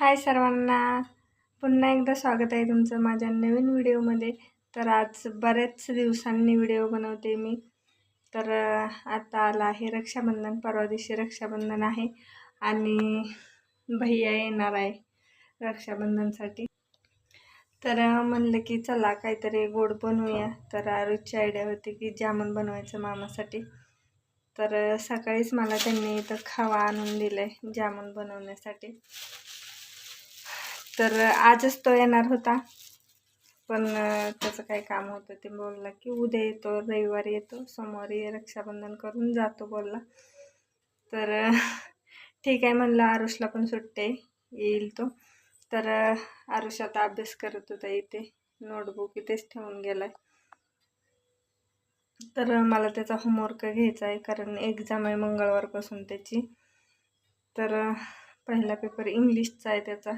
हाय सर्वांना. पुन्हा एकदा स्वागत आहे तुमचं माझ्या नवीन व्हिडिओमध्ये. तर आज बऱ्याच दिवसांनी व्हिडिओ बनवते मी. तर आता आला आहे रक्षाबंधन परवा दिवशी रक्षाबंधन आहे आणि भैया येणार आहे रक्षाबंधनसाठी. तर म्हणलं की चला काहीतरी गोड बनवूया. तर आरुची आयडिया होती की जामून बनवायचं मामासाठी. तर सकाळीच मला त्यांनी इथं खावा आणून दिलं आहे जामून बनवण्यासाठी. तर आजच तो येणार होता. पण त्याचं काही काम होतं ते बोलला की उद्या येतो रविवारी येतो सोमवारी रक्षाबंधन करून जातो बोलला. तर ठीक आहे म्हणलं आरुषला पण सुट्टे येईल तो. तर आरुष आता अभ्यास करत होता इथे नोटबुक इथेच ठेवून गेलाय. तर मला त्याचा होमवर्क घ्यायचा आहे कारण एक्झाम आहे मंगळवारपासून त्याची. तर पहिला पेपर इंग्लिशचा आहे त्याचा.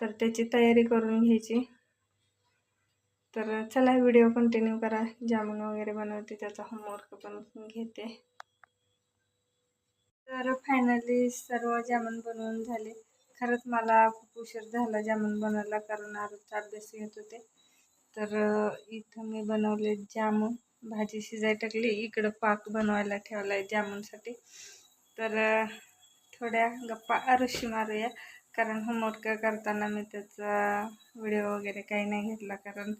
तर त्याची तयारी करून घ्यायची. तर चला व्हिडिओ कंटिन्यू करा. जामुन वगैरे बनवते त्याचा होमवर्क पण घेते. तर फायनली सर्व जामून बनवून झाले. खरंच मला खूप उशीर झाला जामून बनवायला कारण आरोग्य अभ्यास घेत होते. तर इथं मी बनवले जामून. भाजी शिजाय टाकली. इकडं पाक बनवायला ठेवला आहे जामुनसाठी. तर थोड्या गप्पा आरुषी मारूया. कारण होमवर्क करताना मी त्याचा व्हिडिओ वगैरे काही नाही घेतला. कारण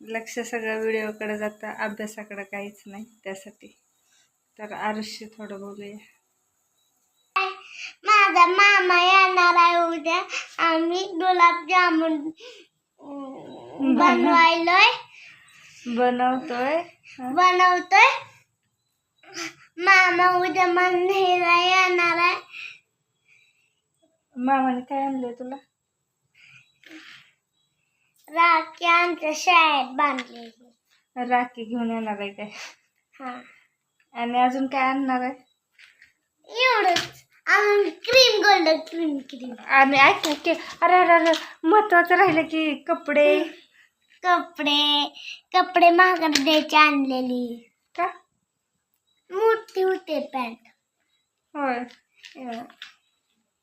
लक्ष सगळं व्हिडिओकडे जातं अभ्यासाकडे काहीच नाही त्यासाठी. तर आरुषी थोडं बोलूया माझा मामा येणार आहे उद्या. आम्ही गुलाबजामुन बनवायलोय. बनवतोय? बनवतोय. मामा उद्या मंदिरा येणार मामाने काय आणलंय तुला? राखी आमच्या शाळेत बांधलेली. राखी घेऊन येणार आहे काय? हा. आणि अजून काय आणणार आहे? एवढंच. आम्ही क्रीम गोल्ड क्रीम क्रीम आणि ऐक ना की अरे अरे अरे महत्वाचं राहिलं की कपडे. कपडे. कपडे महागड द्यायची आणलेली. का? मोठी होते पॅन्ट होय.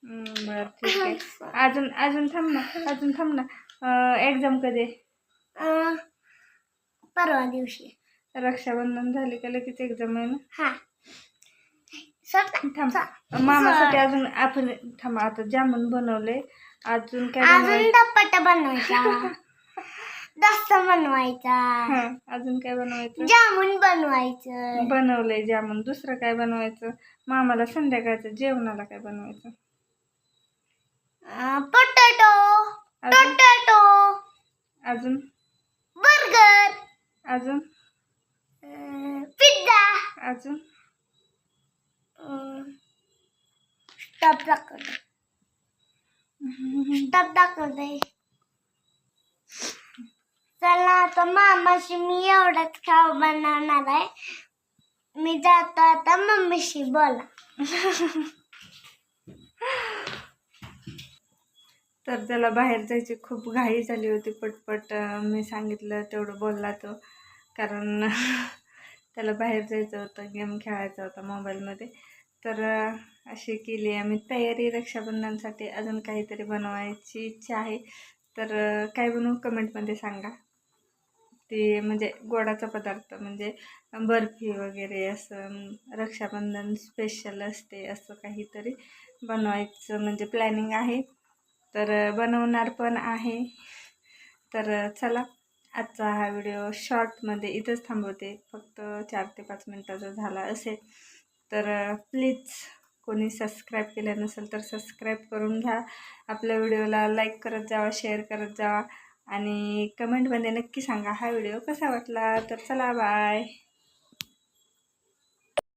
बरं ठीक आहे. अजून अजून थांब ना अजून थांब ना. एक्झाम कधी आहे? परवा दिवशी. रक्षाबंधन झाले का? लगेच एक्झाम आहे ना? हा. थांब. मामासाठी अजून आपण थांब आता जामून बनवले अजून काय अजून बनवायचं. धपाटा बनवायचा. अजून काय बनवायचं? जामुन बनवायचं. बनवलंय जामून. दुसरं काय बनवायचं? मामाला संध्याकाळचं जेवणाला काय बनवायचं? Potato potato. अजून? बर्गर. अजून? पिझ्झा. अजून? स्टॉप दाखवते. स्टॉप दाखवते. चला आता मामाशी मी एवढंच खाऊ बनवणार आहे. मी जातो आता मम्मीशी बोला. तर त्याला बाहेर जायची खूप घाई झाली होती पटपट. मी सांगितलं तेवढं बोलला तो. कारण त्याला बाहेर जायचं होतं गेम खेळायचा होता मोबाईलमध्ये. तर अशी केली आम्ही तयारी. रक्षाबंधनसाठी अजून काहीतरी बनवायची इच्छा आहे. तर काय बनवू कमेंटमध्ये सांगा. ते म्हणजे गोडाचा पदार्थ म्हणजे बर्फी वगैरे असं रक्षाबंधन स्पेशल असते असं काहीतरी बनवायचं म्हणजे प्लॅनिंग आहे. तर बनवणार पण आहे. तर चला आजचा हा व्हिडिओ शॉर्टमध्ये इथंच थांबवते. फक्त चार ते पाच मिनटाचा झाला असेल तर प्लीज कोणी सबस्क्राईब केलं नसेल तर सबस्क्राईब करून घ्या. आपल्या व्हिडिओला लाईक करत जावा शेअर करत जावा आणि कमेंटमध्ये नक्की सांगा हा व्हिडिओ कसा वाटला. तर चला बाय.